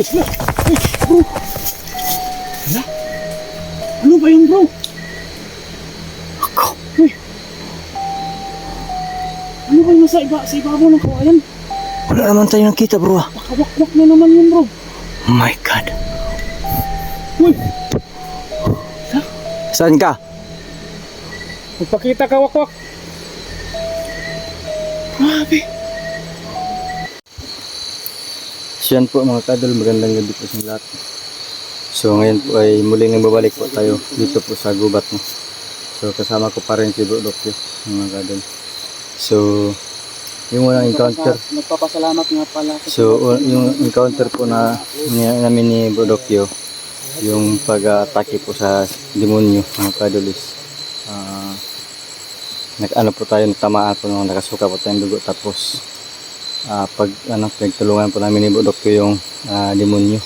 Hala? Ano ba yun bro? Ako. Uy. Ano ba yung nasa iba, sa ibabaw ng kawayan? Wala naman tayo nakita bro. Nakawakwak na naman yun bro. My God. Uy, Saan ka? magpakita ka wakwak. Grabe. So yan po mga kadol, magandang gabi po sa lahat. So ngayon po ay muling nagbabalik po tayo dito po sa gubat no. So kasama ko pa rin si Bro Dokyo mga kadol. So yung unang encounter, Nagpapasalamat nga pala. so yung encounter po na namin ni Bro Dokyo, yung pag-atake po sa demonyo mga kadol is ah, nag ano po tayo, tamaan po nung nakasuka po tayong dugo tapos ah, pag ano, pinagtulungan po namin ni Budok ko yung ah, demonyo.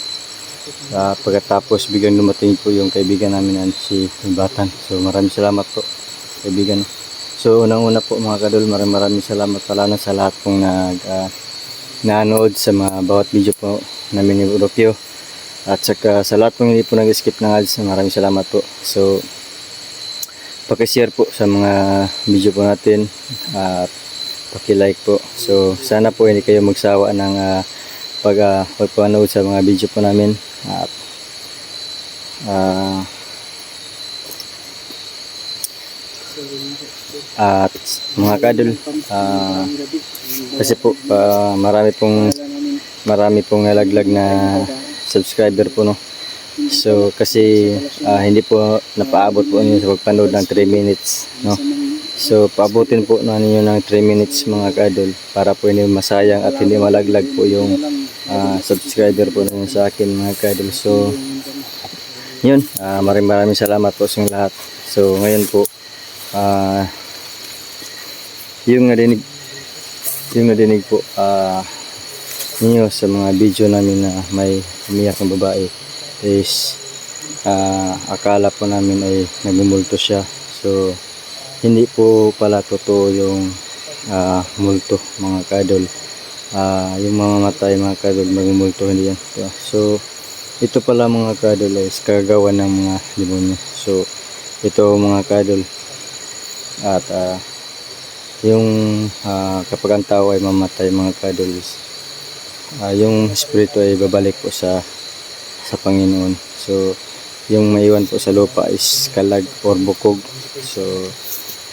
Ah, pagkatapos biglang dumating po yung kaibigan namin na si Batan. So maraming salamat po kaibigan. So unang-una po mga kadol, maraming maraming salamat pala na sa lahat pong nag ah, nanood sa mga bawat video po namin ni Budokyo. At saka sa lahat pong hindi po nag-skip ng ads, maraming salamat po. So paki-share po sa mga video po natin at paki-like po. So sana po hindi kayo magsawa ng ah, pag uh, pagpanood sa mga video po namin. At ah, at mga kadol ah, kasi po ah, marami pong marami pong nalaglag na subscriber po no? So kasi ah, hindi po napaabot po ninyo sa pagpanood ng 3 minutes no So, paabutin po na ninyo ng 3 minutes mga kadol para po hindi masayang at hindi malaglag po yung ah, subscriber po ninyo sa akin mga kadol. So, yun. ah, maraming maraming salamat po sa lahat. So, ngayon po, ah, yung nadinig, yung nadinig po ah, ninyo sa mga video namin na may umiyak ng babae is ah, akala po namin ay nagmumulto siya. So, hindi po pala totoo yung ah, multo mga kadol. Ah, yung mga matay mga kadol magmulto hindi yan. So ito pala mga kadol is kagawa ng mga demonyo. So ito mga kadol. At ah, yung ah, kapag ang tao ay mamatay mga kadol is ah, yung espiritu ay babalik po sa sa Panginoon. So yung maiwan po sa lupa is kalag or bukog. So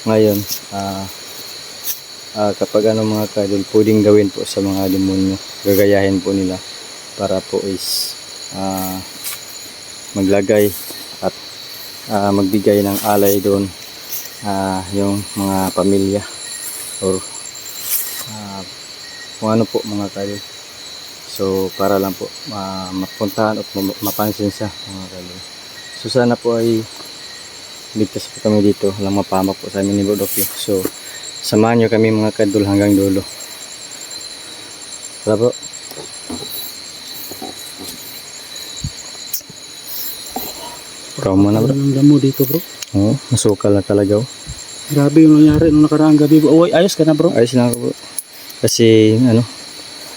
ngayon ah ah, kapag ano mga kadol pwedeng gawin po sa mga demonyo gagayahin po nila para po is ah, maglagay at ah, magbigay ng alay doon ah, yung mga pamilya or ah, kung ano po mga kadol so para lang po ah, mapuntahan at ma- mapansin siya mga kadol so sana po ay ligtas po kami dito walang mapahamak po sa amin ni Bodokyo so samahan nyo kami mga kadol hanggang dulo tara po ikaw muna bro Ang damo dito bro. oo masukal na talaga oh. Grabe yung nangyari nung nakaraang gabi bro. Uy, ayos ka na bro. ayos na ako bro kasi ano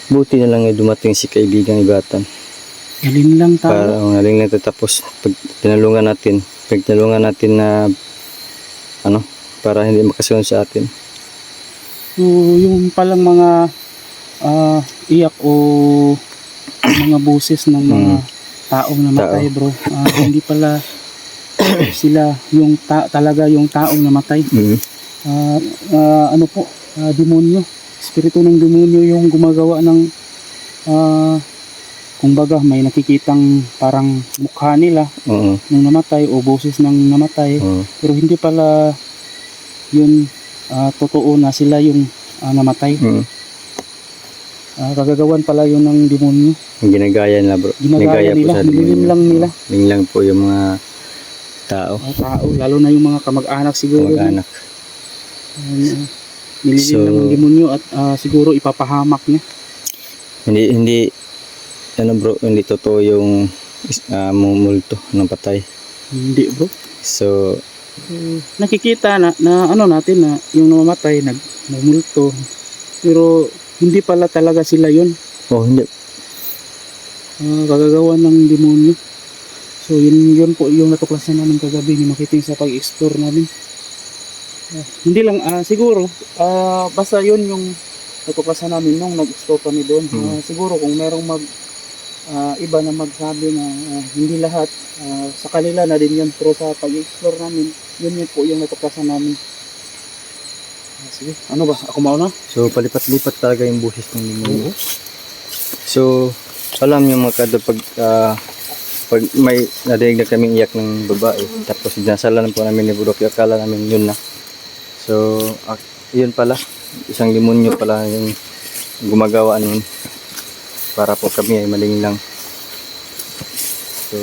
buti na lang dumating si kaibigang ibatan Galing lang tao. para ang naling natatapos pag tinalungan natin pag tinalungan natin na ano para hindi makasunod sa atin So, yung palang mga ah, iyak o mga boses ng mga taong namatay bro. Ah, hindi pala sila yung ta- talaga yung taong namatay. mm Ah, ah, ano po, ah, demonyo. Espiritu ng demonyo yung gumagawa ng ah, kumbaga may nakikitang parang mukha nila oo. nung namatay o boses ng namatay. Oo. Pero hindi pala yun ah, totoo na sila yung ah, namatay. Mm Ah, kagagawan pala yun ng demonyo. Ginagaya nila bro. Ginagaya nila demonyo. nililim lang nila. Ling lang po yung mga tao. Ah, tao lalo na yung mga kamag-anak siguro. Kamag-anak. Um, nililim So- ng demonyo at ah, siguro ipapahamak niya. Hindi hindi ano bro hindi totoo yung uh, multo ng patay hindi bro so Eh, nakikita na, na ano natin na yung namamatay nagmumulto pero hindi pala talaga sila yun oh hindi ah, kagagawa ng demonyo. So yun, yun po yung natuklasan namin kagabi ni makiting sa pag-explore namin. Ah, hindi lang, ah, siguro, ah, basta yun yung natuklasan namin nung nag-explore kami doon. Hmm. Ah, siguro kung merong mag, ah, iba na magsabi na ah, hindi lahat, ah, sa kanila na din yun, pero sa pag-explore namin, yun yun po yung natuklasan namin. Ah, sige, ano ba? Ako mauna? So palipat-lipat talaga yung busis ng demonyo. So alam niyo mga kadol pag ah, pag may nadinig na kaming iyak ng babae tapos dinasalan po namin ni Budok akala namin yun na. So ak- yun pala isang demonyo pala yung gumagawa nun para po kami ay maling lang. So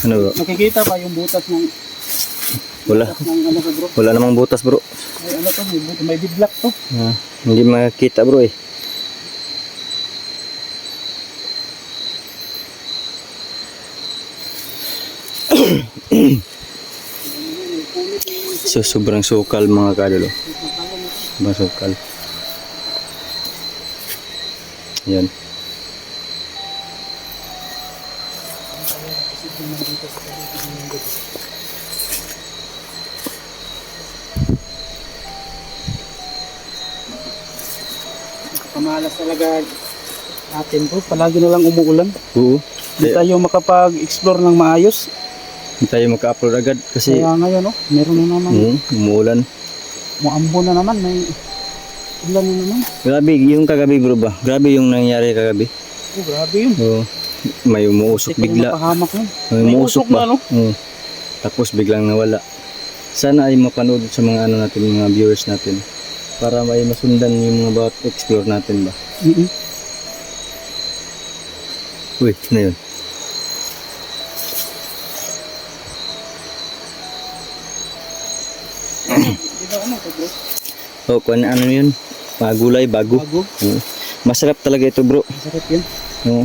ano bro? nakikita ba yung butas ng Wala. butas ng ano bro? Wala namang butas bro. Ay, ano to, may, may bidlock to. Ah, hindi makita bro eh. so sobrang sukal mga kadolo. Sobrang sukal. Yan. Kamalas talaga natin bro. Palagi na lang umuulan. Oo. Hindi tayo makapag-explore ng maayos. Hindi tayo maka-upload agad kasi Kaya ngayon, oh, meron na naman. mm, umuulan. Muambo na naman. May ulan na naman. Grabe yung kagabi bro ba? Grabe yung nangyari kagabi. Oh, grabe yun. Oo. may umuusok Hindi bigla. mapahamak yun. May May umusok usok na, ba? ano? Oo. Tapos biglang nawala. Sana ay mapanood sa mga ano natin, mga viewers natin. Para may masundan yung mga bawat explore natin ba. Mm-mm. Uy, ano yun? Ba ano? Oh, kung ano yun? Mga gulay, bago. Bago. Oo. Masarap talaga ito bro. Masarap yan. Oo.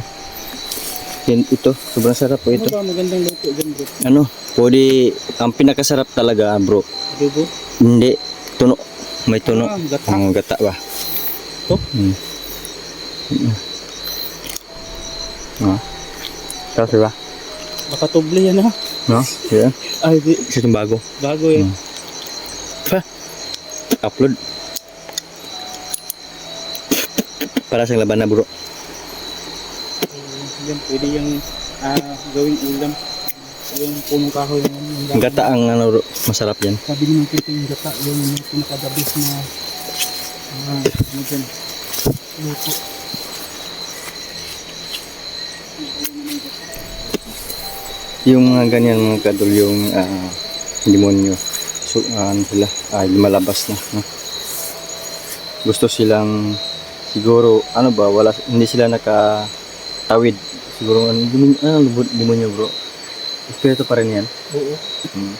Yan, ito, sobrang sarap po Ano ito. ba magandang luto dyan bro? Ano, pwede, ang pinakasarap talaga bro. Adobo. Hindi, tuno. May tuno. Ah, gata. Ang gata ba? To? Hmm. Mm. Ah. Tapos diba? Baka tuble yan ha. No? Yan. Ay, di. Itong bago. Bago yan. Hmm. Pa. Upload. Para sa laban na bro. Yan, pwede yung ah, gawing ulam. Yung punong kahoy yung gata ang ano bro. Masarap yan. Sabi naman kita yung gata, yung pinakadabis na ah, ano dyan, luto. Yung mga ganyan mga kadol yung ah, demonyo. So, ah, ano sila? Ay, lumalabas na. No? Gusto silang siguro ano ba wala hindi sila nakatawid siguro ano ano demonyo bro espiritu pa rin yan Oo. Hmm.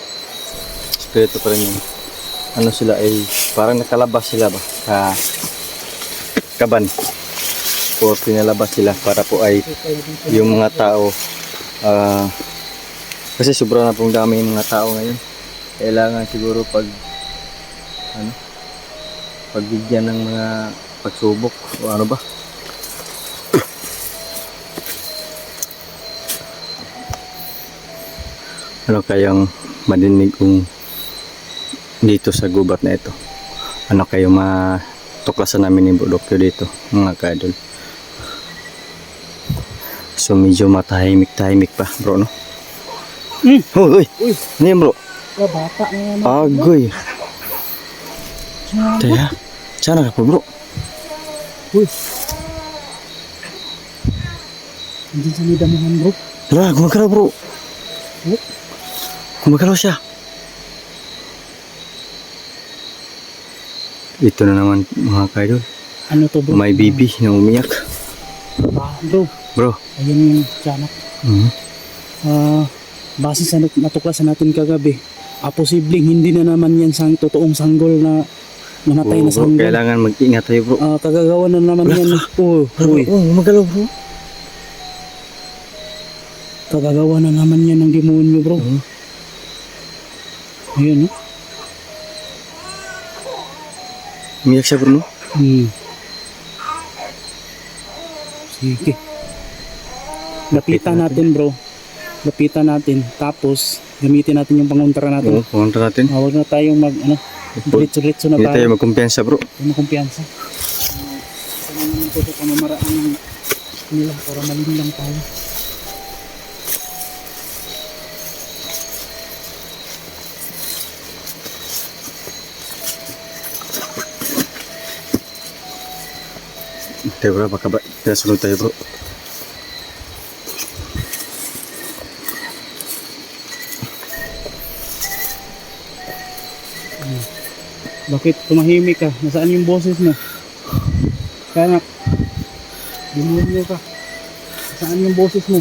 Espiritu pa rin yun. Ano sila ay parang nakalabas sila ba? Ka kaban. O pinalabas sila para po ay yung mga tao ah kasi sobra na pong dami yung mga tao ngayon. Kailangan siguro pag ano pagbigyan ng mga pagsubok o ano ba? Ano kayang madinig kung dito sa gubat na ito? Ano kayo matuklasan namin ni Budokyo dito, mga kadol? So medyo matahimik-tahimik pa, bro, no? Mm. Uy, uy! Uy, Ano yan, bro? bata na yan. Agoy! Taya, sana ka po, bro? Uy. Hindi sa may damuhan bro. Tara, gumagalaw, bro! Oh. Gumagalaw siya! Ito na naman, mga kadol. Ano to bro? May bibi na umiyak. Ah, bro, Bro, ayun yung tiyanak. Mhm. Ah, base sa nat- natuklasan natin kagabi, ah, posibleng hindi na naman yan sang totoong sanggol na namatay Oo, na bro, sanggol. kailangan mag-ingat tayo, bro. Ah, kagagawa na naman yan. Oh, uy. Oo, gumagalaw, bro. Kagagawa na naman yan ng demonyo, bro. Oo. Ayun, no? Umiyak siya, bro, no? Hmm. Sige. Lapitan natin bro. Lapitan natin. Tapos, gamitin natin yung pangontra natin. Oo, pumunta natin. Ah, Huwag na tayong mag, ano, diretso-diretso na Hindi tayo tayo. magkumpiyansa bro. Huwag na kumpiyansa. Sana naman po sa pamamaraan ng nila para maling lang tayo. Tayo bro, baka ba, tayo bro. Bakit tumahimik ka? Nasaan yung boses mo? Kanak, demonyo ka. Nasaan yung boses mo?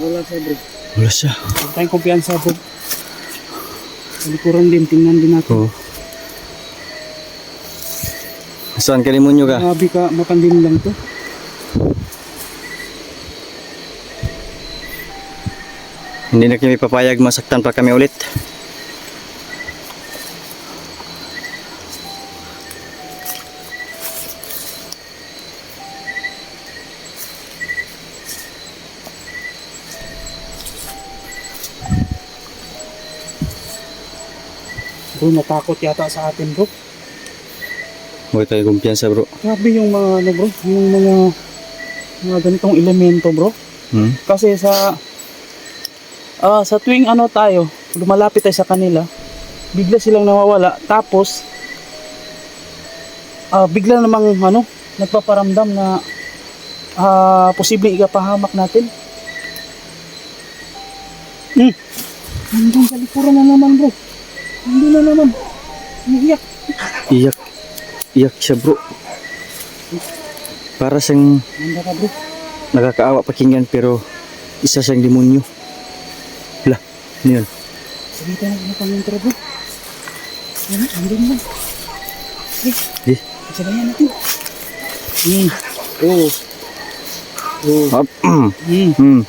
Wala siya bro. Wala siya. Huwag tayong kumpiyansa bro. Likuran din, tingnan din natin. Oo. Saan ka demonyo ka? Grabe ka, mapandim lang to. Hindi na kami papayag masaktan pa kami ulit. Bro, natakot yata sa atin bro. Huwag tayo kumpiyansa bro. Grabe yung mga ano bro, yung mga mga ganitong elemento bro. Hmm? Kasi sa ah sa tuwing ano tayo, lumalapit tayo sa kanila, bigla silang nawawala. Tapos ah bigla namang ano, nagpaparamdam na ah posibleng ikapahamak natin. Hmm. Hanggang sa likuran na naman bro. Hindi na naman. Umiiyak. Iyak. Iyak siya bro. Para siyang Handa ka bro. nakakaawa pakinggan pero isa siyang demonyo. Lah, ano yun? Sabihin na ng pangintra bro. Yan, andun lang. Eh, sabayan natin. Hmm. Oo. Oo. Hmm. mm.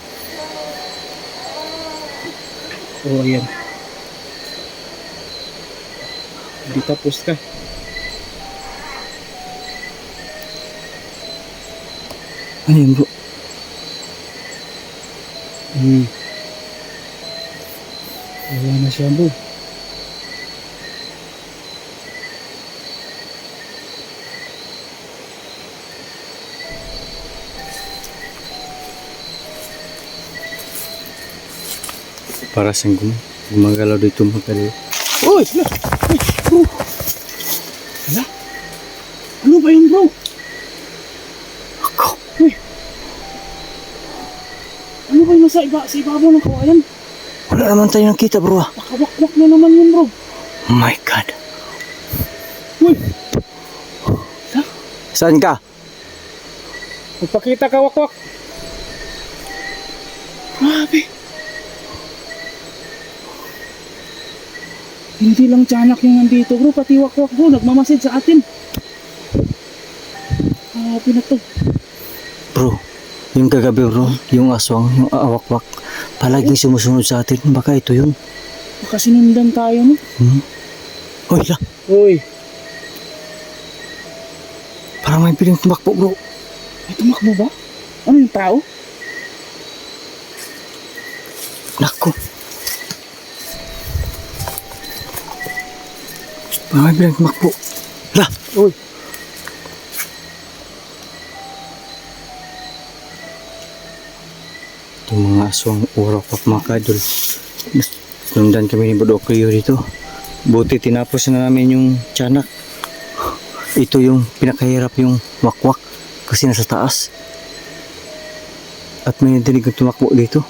Oo, ayan. Hindi tapos ka. Ano yun bro? Hmm. Wala na siya bro. Para siyang gum gumagalaw dito mga kaliw. Uy! Hala! Uy! Bro! Hala! Ano ba yun bro? Ako. Uy! Ano ba yung nasa iba, sa ibabaw ng kawayan? Wala naman tayo nakita bro ah. Nakawakwak na naman yun bro. Oh my God. Uy! Saan ka? Magpakita ka wakwak. Grabe. Hindi lang tiyanak yung nandito bro, pati wakwak bro, nagmamasid sa atin. Grabe na to. Bro, yung kagabi bro, yung aswang, yung awakwak, palaging sumusunod sa atin. Baka ito yun. Baka sinundan tayo no. Hmm? Uy, la, Uy, parang may piling tumakbo bro. may tumakbo ba? Ano yung tao? Nako. Parang may piling tumakbo. La, Uy. Itong mga aswang urapak mga kadol. Nundan kami ni Budok Rio dito. Buti tinapos na namin yung tiyanak. Ito yung pinakahirap yung wakwak kasi nasa taas. At may dinig ng tumakbo dito.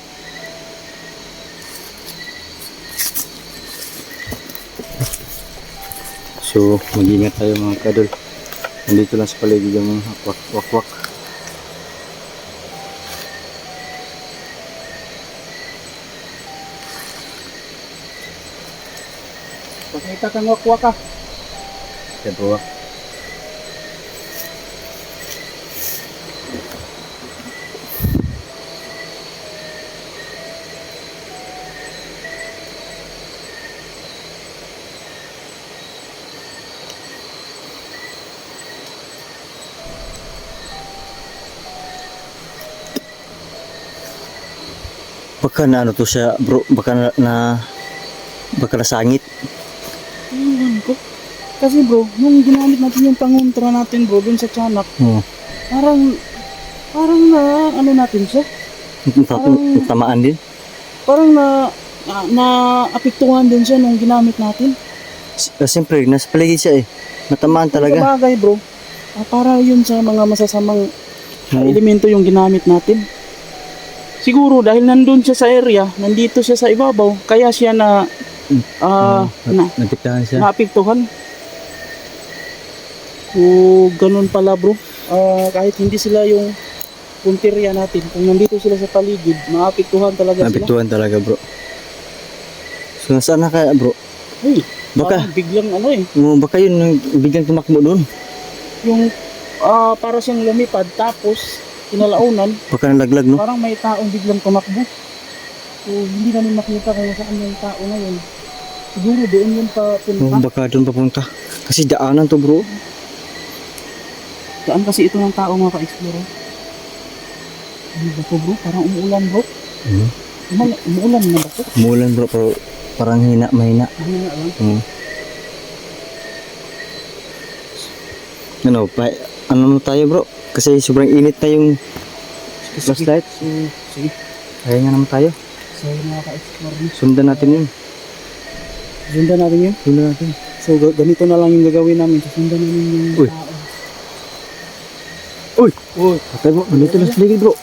So, mag-ingat tayo mga kadol. Nandito lang sa paligid yung wakwak. kakak nggak kuat kah? Ya po. Bukan anu ano saya bro, bukan na, na sangit. Kasi bro, nung ginamit natin yung pangontra natin bro, dun sa tiyanak, Oo. parang, parang na, ano natin siya? Tapos tamaan din. Parang na, na, apektuhan din siya nung ginamit natin. S- uh, Siyempre, nasa paligid siya eh. Natamaan talaga. Sa bagay bro, ah, para yun sa mga masasamang ah, Oo. elemento yung ginamit natin. Siguro dahil nandun siya sa area, nandito siya sa ibabaw, kaya siya na ah na, Napiktahan siya. naapektuhan. So, ganun pala bro. Ah, kahit hindi sila yung punteriya natin, kung nandito sila sa paligid, maapektuhan talaga sila. Napiktuhan talaga bro. So nasaan na kaya bro? Uy, Baka, biglang ano eh, oh, baka yun yung biglang tumakbo doon. yung ah, para siyang lumipad tapos kinalaunan, Baka nalaglag no? parang may taong biglang tumakbo. So, hindi namin makita kung saan yung tao na yun. Siguro doon yun pa Oh, punta. baka doon papunta. Kasi daanan to bro. Saan kasi ito ng tao mga ka-explore? Ano ba to bro? Parang umuulan bro. Hmm. Umal- umuulan na ba to? Umulan bro, pero parang hina, mahina. Mahina lang. Hmm. Ano, pa, ano na tayo bro? Kasi sobrang init na yung flashlight. So, sige. Kaya nga naman tayo. So, mga ka-explore. Sundan natin yun. Sundan natin yun. Sundan natin. So, ga- ganito na lang yung gagawin namin. Susundan namin yung Uy. tao. Uy! Uy! Patay bro, nandito na sa ligid bro.